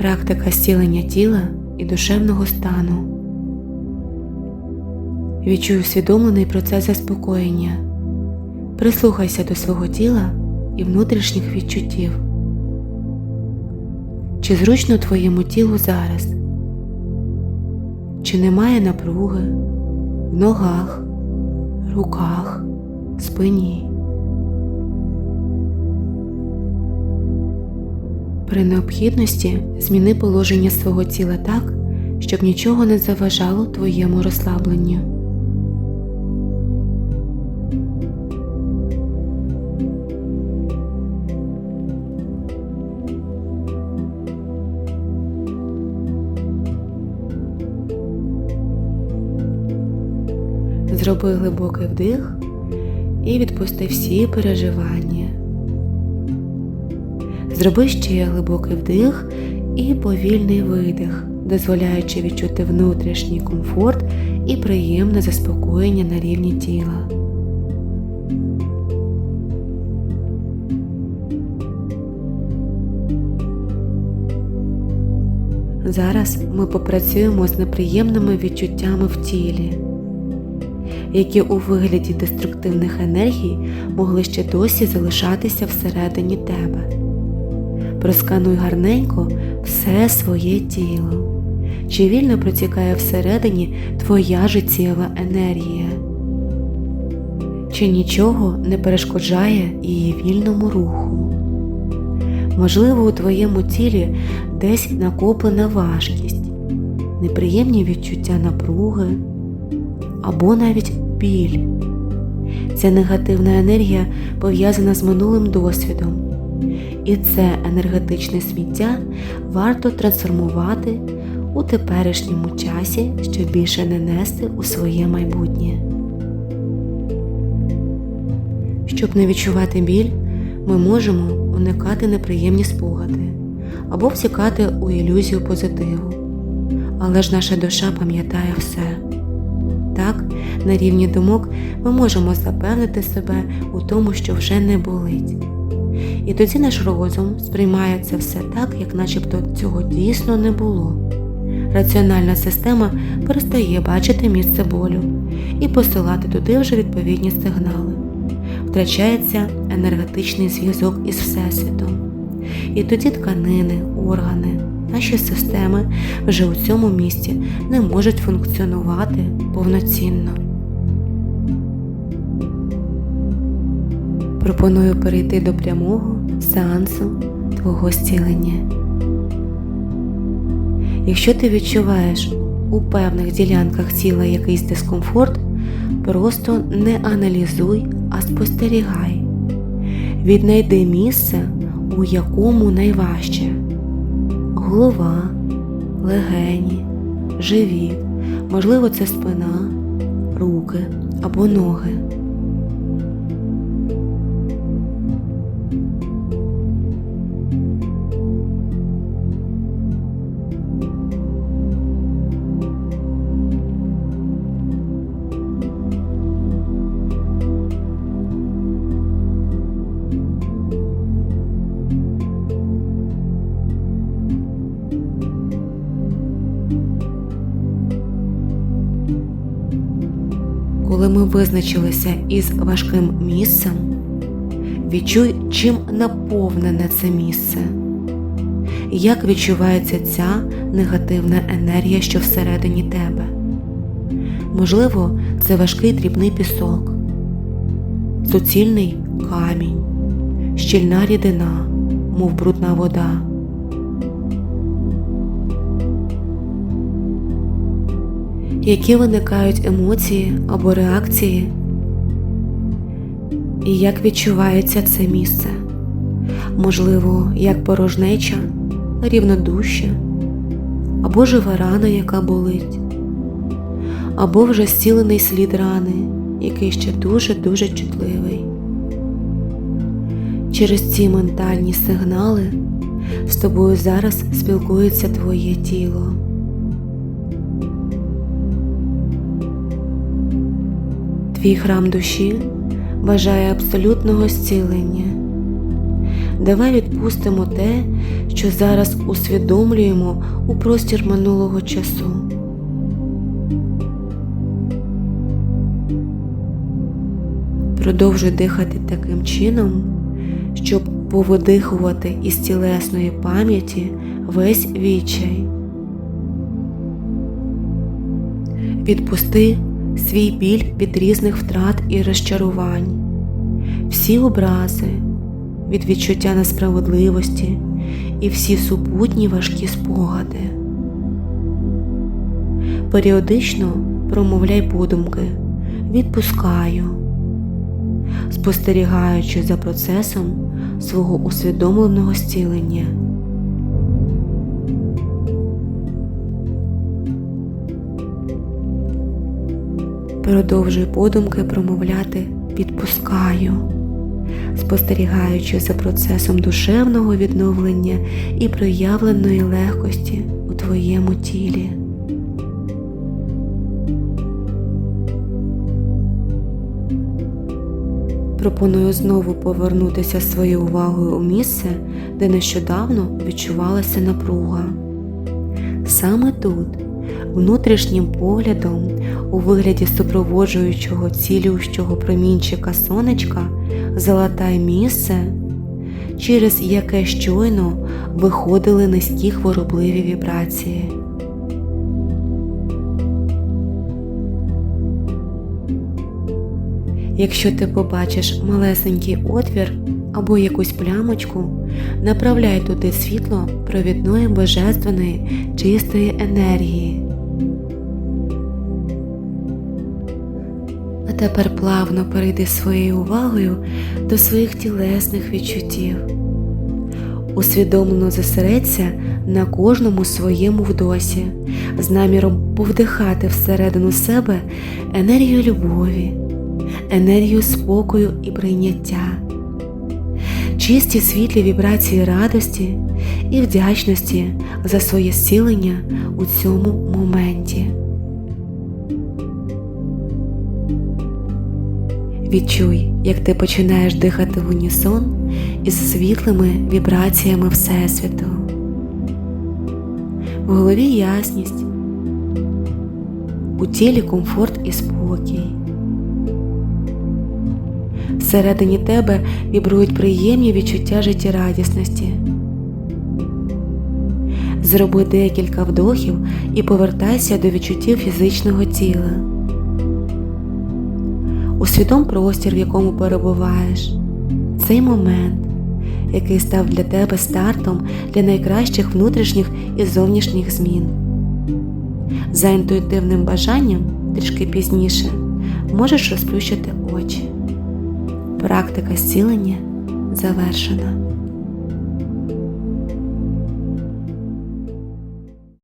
практика зцілення тіла і душевного стану. Відчуй усвідомлений процес заспокоєння. Прислухайся до свого тіла і внутрішніх відчуттів. Чи зручно твоєму тілу зараз? Чи немає напруги в ногах, руках, спині? При необхідності зміни положення свого тіла так, щоб нічого не заважало твоєму розслабленню. Зроби глибокий вдих і відпусти всі переживання. Зроби ще глибокий вдих і повільний видих, дозволяючи відчути внутрішній комфорт і приємне заспокоєння на рівні тіла. Зараз ми попрацюємо з неприємними відчуттями в тілі, які у вигляді деструктивних енергій могли ще досі залишатися всередині тебе. Проскануй гарненько все своє тіло, чи вільно протікає всередині твоя життєва енергія, чи нічого не перешкоджає її вільному руху. Можливо, у твоєму тілі десь накоплена важкість, неприємні відчуття напруги або навіть біль. Ця негативна енергія пов'язана з минулим досвідом, і це енергетичне сміття варто трансформувати у теперішньому часі, щоб більше не нести у своє майбутнє. Щоб не відчувати біль, ми можемо уникати неприємні спогади або втікати у ілюзію позитиву. Але ж наша душа пам'ятає все. Так, на рівні думок ми можемо запевнити себе у тому, що вже не болить. І тоді наш розум сприймає це все так, як начебто цього дійсно не було. Раціональна система перестає бачити місце болю і посилати туди вже відповідні сигнали. Втрачається енергетичний зв'язок із Всесвітом. І тоді тканини, органи, наші системи вже у цьому місці не можуть функціонувати повноцінно. Пропоную перейти до прямого сеансу твого зцілення. Якщо ти відчуваєш у певних ділянках тіла якийсь дискомфорт, просто не аналізуй, а спостерігай. Віднайди місце, у якому найважче голова, легені, живіт, можливо, це спина, руки або ноги. Ми визначилися із важким місцем, відчуй, чим наповнене це місце, як відчувається ця негативна енергія, що всередині тебе. Можливо, це важкий дрібний пісок, суцільний камінь, щільна рідина, мов брудна вода. Які виникають емоції або реакції, і як відчувається це місце, можливо, як порожнеча, рівнодужчя, або жива рана, яка болить, або вже зцілений слід рани, який ще дуже-дуже чутливий. Через ці ментальні сигнали з тобою зараз спілкується твоє тіло. Твій храм душі бажає абсолютного зцілення. Давай відпустимо те, що зараз усвідомлюємо у простір минулого часу. Продовжуй дихати таким чином, щоб повидихувати із тілесної пам'яті весь відчай. Відпусти свій біль від різних втрат і розчарувань, всі образи від відчуття несправедливості і всі супутні важкі спогади. Періодично промовляй подумки, відпускаю, спостерігаючи за процесом свого усвідомленого зцілення. Продовжуй подумки промовляти відпускаю, спостерігаючи за процесом душевного відновлення і проявленої легкості у твоєму тілі. Пропоную знову повернутися своєю увагою у місце, де нещодавно відчувалася напруга. Саме тут, внутрішнім поглядом, у вигляді супроводжуючого цілющого промінчика сонечка, залатай місце, через яке щойно виходили низькі хворобливі вібрації. Якщо ти побачиш малесенький отвір або якусь плямочку, направляй туди світло провідної божественної чистої енергії. А тепер плавно перейди своєю увагою до своїх тілесних відчуттів. Усвідомлено зосередься на кожному своєму вдосі, з наміром повдихати всередину себе енергію любові, енергію спокою і прийняття, чисті світлі вібрації радості і вдячності за своє зцілення у цьому моменті. Відчуй, як ти починаєш дихати в унісон із світлими вібраціями Всесвіту. В голові ясність, у тілі комфорт і спокій. Всередині тебе вібрують приємні відчуття життєрадісності. Зроби декілька вдохів і повертайся до відчуттів фізичного тіла. Усвідом простір, в якому перебуваєш, цей момент, який став для тебе стартом для найкращих внутрішніх і зовнішніх змін. За інтуїтивним бажанням трішки пізніше можеш розплющити очі. Практика зцілення завершена.